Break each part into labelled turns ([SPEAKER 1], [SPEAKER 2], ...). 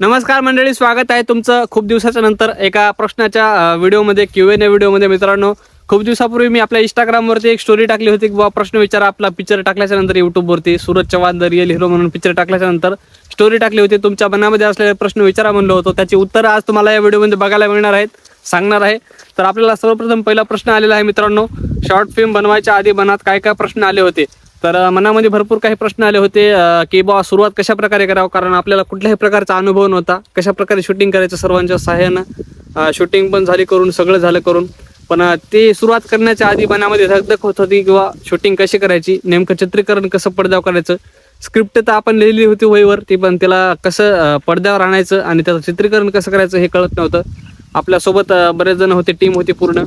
[SPEAKER 1] नमस्कार मंडळी स्वागत आहे तुमचं खूप दिवसाच्या नंतर एका प्रश्नाच्या व्हिडिओमध्ये क्यू एन ए व्हिडिओमध्ये. मित्रांनो खूप दिवसापूर्वी मी आपल्या इंस्टाग्रामवरती एक स्टोरी टाकली होती की प्रश्न विचारा आपला पिक्चर टाकल्याच्या नंतर युट्यूबवरती Suraj Chavan the real hero म्हणून पिक्चर टाकल्याच्या नंतर स्टोरी टाकली होती. तुमच्या मनामध्ये असलेले प्रश्न विचारा म्हणलो होतो. त्याची उत्तरं आज तुम्हाला या व्हिडिओमध्ये बघायला मिळणार आहेत सांगणार आहे. तर आपल्याला सर्वप्रथम पहिला प्रश्न आलेला आहे मित्रांनो. शॉर्ट फिल्म बनवायच्या आधी मनात काय काय प्रश्न आले होते? तर मनामध्ये भरपूर काही प्रश्न आले होते की बा सुरुवात कशा प्रकारे करावं? कारण आपल्याला कुठल्याही प्रकारचा अनुभव नव्हता. कशा प्रकारे शूटिंग करायचं सर्वांच्या सहाय्यानं? शूटिंग पण झाली करून सगळं झालं करून. पण ते सुरुवात करण्याच्या आधी मनामध्ये धकधक होत होती किंवा शूटिंग कशी करायची? नेमकं चित्रीकरण कसं पडद्यावर करायचं? स्क्रिप्ट तर आपण लिहिली होती वहीवर ती पण त्याला कसं पडद्यावर आणायचं आणि त्याचं चित्रीकरण कसं करायचं हे कळत नव्हतं. आपल्यासोबत बरेच जण होते टीम होती पूर्ण.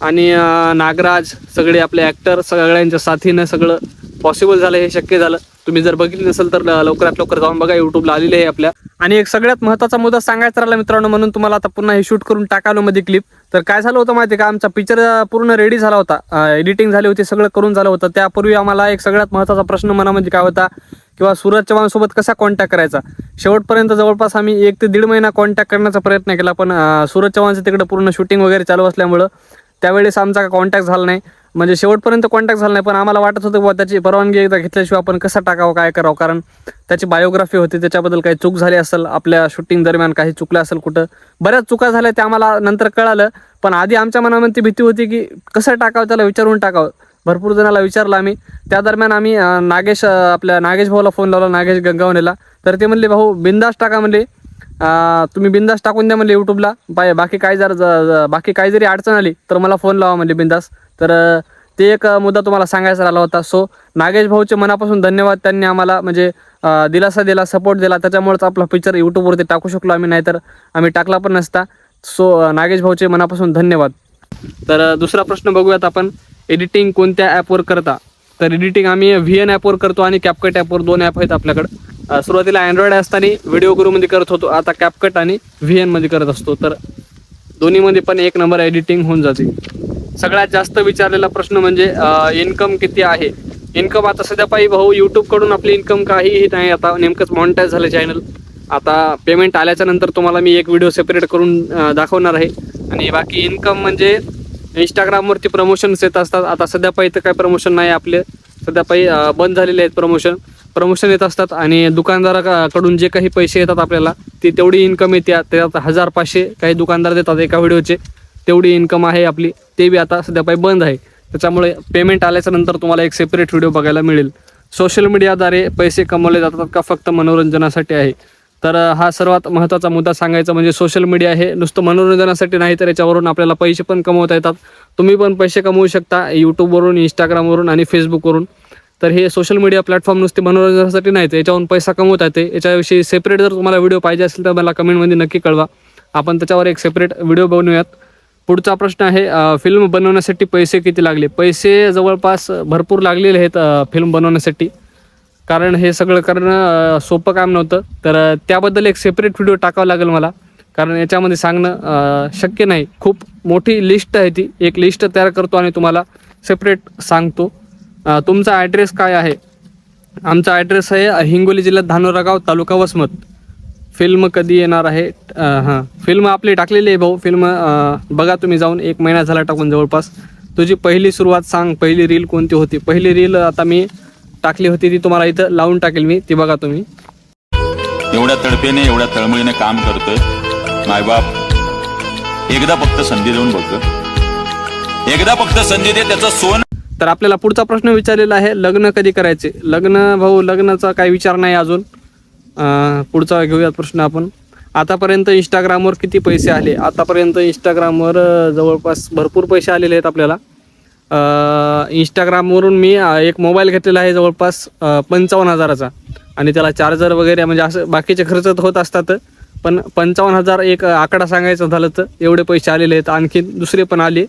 [SPEAKER 1] आणि नागराज सगळे आपले ॲक्टर सगळ्यांच्या साथीनं सगळं पॉसिबल झालं हे शक्य झालं. तुम्ही जर बघितलं नसेल तर लवकरात लवकर जाऊन बघा युट्यूबला आलेले आहे आपल्या. आणि एक सगळ्यात महत्त्वाचा मुद्दा सांगायचा राहिला मित्रांनो म्हणून तुम्हाला आता पुन्हा हे शूट करून टाकालो मध्ये क्लिप तर काय झालं होतं माहिती आहे का? आमचा पिक्चर पूर्ण रेडी झाला होता. एडिटिंग झाली होती सगळं करून झालं होतं. त्यापूर्वी आम्हाला एक सगळ्यात महत्त्वाचा प्रश्न मनामध्ये म्हणजे काय होता किंवा सूरज चव्हाणसोबत कसा कॉन्टॅक्ट करायचा? शेवटपर्यंत जवळपास आम्ही एक ते दीड महिना कॉन्टॅक्ट करण्याचा प्रयत्न केला पण सुरज सूरज चव्हाणचं तिकडे पूर्ण शूटिंग वगैरे चालू असल्यामुळं. त्यावेळेस आमचा कॉन्टॅक्ट झाला नाही. म्हणजे शेवटपर्यंत कॉन्टॅक्ट झाला नाही पण आम्हाला वाटत होतं बुवा त्याची परवानगी एकदा घेतल्याशिवाय आपण कसं टाकावं काय करावं? कारण त्याची बायोग्राफी होती त्याच्याबद्दल काही चूक झाली असेल आपल्या शूटिंग दरम्यान काही चुकलं असेल कुठं. बऱ्याच चुका झाल्या ते आम्हाला नंतर कळालं. पण आधी आमच्या मनामध्ये ती भीती होती की कसं टाकावं त्याला विचारून टाकावं. भरपूर जणाला विचारलं आम्ही. त्या दरम्यान आम्ही नागेश आपल्या नागेश भाऊला फोन लावला नागेश गंगावनेला तर ते म्हणले भाऊ बिंदास टाका म्हणले. तुम्ही बिंदास टाकून द्या म्हणले यूट्यूबला बाय बाकी काय जर बाकी काही जरी अडचण आली तर मला फोन लावा म्हणले बिंदास. तर ते एक मुद्दा तुम्हाला सांगायचा राहिला होता. सो नागेश भाऊचे मनापासून धन्यवाद. त्यांनी आम्हाला म्हणजे दिलासा दिला सपोर्ट दिला. त्याच्यामुळेच आपला पिक्चर यूट्यूबवरती टाकू शकलो आम्ही नाहीतर आम्ही टाकला पण नसता. सो नागेश भाऊचे मनापासून धन्यवाद. तर दुसरा प्रश्न बघूयात आपण. एडिटिंग कोणत्या ॲपवर करता? तर एडिटिंग आम्ही व्ही एन ॲपवर करतो आणि कॅपकट ॲपवर दोन ॲप आहेत आपल्याकडं. सुरुवातीला अँड्रॉइड असताना व्हिडिओ गुरुमध्ये करत होतो आता कॅपकट आणि व्ही एनमध्ये करत असतो. तर दोन्हीमध्ये पण एक नंबर एडिटिंग होऊन जाते. सगळ्यात जास्त विचारलेला प्रश्न म्हणजे इन्कम किती आहे? इन्कम आता सध्या पायी भाऊ यूट्यूबकडून आपली इन्कम काहीही नाही आता. नेमकंच मॉनिटाईज झालं चॅनल आता पेमेंट आल्याच्यानंतर तुम्हाला मी एक व्हिडिओ सेपरेट करून दाखवणार आहे. आणि बाकी इन्कम म्हणजे इंस्टाग्रामवरती प्रमोशन्स येत असतात. आता सध्या पायी तर काही प्रमोशन नाही आपले. सध्या पायी बंद झालेले आहेत प्रमोशन प्रमोशन येत असतात आणि दुकानदाराकडून जे काही पैसे येतात आपल्याला ती तेवढी इन्कम येते. त्यात हजार पाचशे काही दुकानदार देतात एका व्हिडिओचे. तेवढी इन्कम आहे आपली. ते बी आता सध्या पायी बंद आहे. त्याच्यामुळे पेमेंट आल्याच्यानंतर तुम्हाला एक सेपरेट व्हिडिओ बघायला मिळेल. सोशल मीडियाद्वारे पैसे कमवले जातात का फक्त मनोरंजनासाठी आहे? तर हा सर्वात महत्त्वाचा मुद्दा सांगायचा म्हणजे सोशल मीडिया हे नुसतं मनोरंजनासाठी नाही तर याच्यावरून आपल्याला पैसे पण कमवता येतात. तुम्ही पण पैसे कमवू शकता. यूट्यूबवरून इंस्टाग्रामवरून आणि फेसबुकवरून तर हे सोशल मीडिया प्लॅटफॉर्म नुसते मनोरंजनासाठी नाही तर याच्यावरून पैसा कमवता येते याच्याविषयी सेपरेट जर तुम्हाला व्हिडिओ पाहिजे असेल तर मला कमेंटमध्ये नक्की कळवा. आपण त्याच्यावर एक सेपरेट व्हिडिओ बनवूयात. पुढचा प्रश्न आहे फिल्म बनवण्यासाठी पैसे किती लागले? पैसे जवळपास भरपूर लागलेले आहेत फिल्म बनवण्यासाठी. कारण हे सगळं करणं सोपं काम नव्हतं. तर त्याबद्दल एक सेपरेट व्हिडिओ टाकावा लागेल मला. कारण याच्यामध्ये सांगणं शक्य नाही. खूप मोठी लिस्ट आहे ती. एक लिस्ट तयार करतो आणि तुम्हाला सेपरेट सांगतो. तुमचा ॲड्रेस काय आहे? आमचा ॲड्रेस आहे हिंगोली जिल्ह्यात धानोरा गाव तालुका वसमत. फिल्म कधी येणार आहे? हां. फिल्म आपली टाकलेली आहे भाऊ. फिल्म बघा तुम्ही जाऊन. एक महिना झाला टाकून जवळपास. तुझी पहिली सुरुवात सांग. पहिली रील कोणती होती? पहिली रील आता मी टाकली होती. ती तुम्हाला इथं लावून टाकेल मी. ती बघा तुम्ही.
[SPEAKER 2] एवढ्या तडपेने एवढ्या तळमळीने काम करतोय. मायबाप एकदा फक्त संधी देऊन बघ एकदा फक्त संधी दे त्याचं सोन
[SPEAKER 1] तर आपल्याला पुढचा प्रश्न विचारलेला आहे लग्न कधी करायचे? लग्न भाऊ लग्नाचा काही विचार नाही अजून. पुढचा घेऊयात प्रश्न आपण. आतापर्यंत इंस्टाग्रामवर किती पैसे आले? आतापर्यंत इंस्टाग्रामवर जवळपास भरपूर पैसे आलेले आहेत आपल्याला. इंस्टाग्रामवरून मी एक मोबाईल घेतलेला आहे जवळपास पंचावन्न हजाराचा. आणि त्याला चार्जर वगैरे म्हणजे असं बाकीचे खर्च तर होत असतात. पण पंचावन्न हजार एक आकडा सांगायचं झालं तर एवढे पैसे आलेले आहेत. आणखी दुसरे पण आले.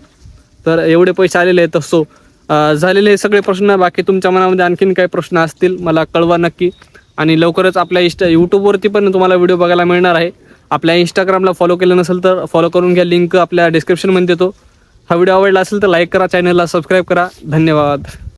[SPEAKER 1] तर एवढे पैसे आलेले आहेत. सो झालेले हे सगळे प्रश्न बाकी तुमच्या मनामध्ये आणखीन काही प्रश्न असतील मला कळवा नक्की. आणि लवकरच आपल्या इंस्टा यूट्यूबवरती पण तुम्हाला व्हिडिओ बघायला मिळणार आहे. आपल्या इंस्टाग्रामला फॉलो केलं नसेल तर फॉलो करून घ्या लिंक आपल्या डिस्क्रिप्शनमध्ये देतो. हा व्हिडिओ आवडला असेल तर लाईक करा चॅनलला सबस्क्राईब करा. धन्यवाद.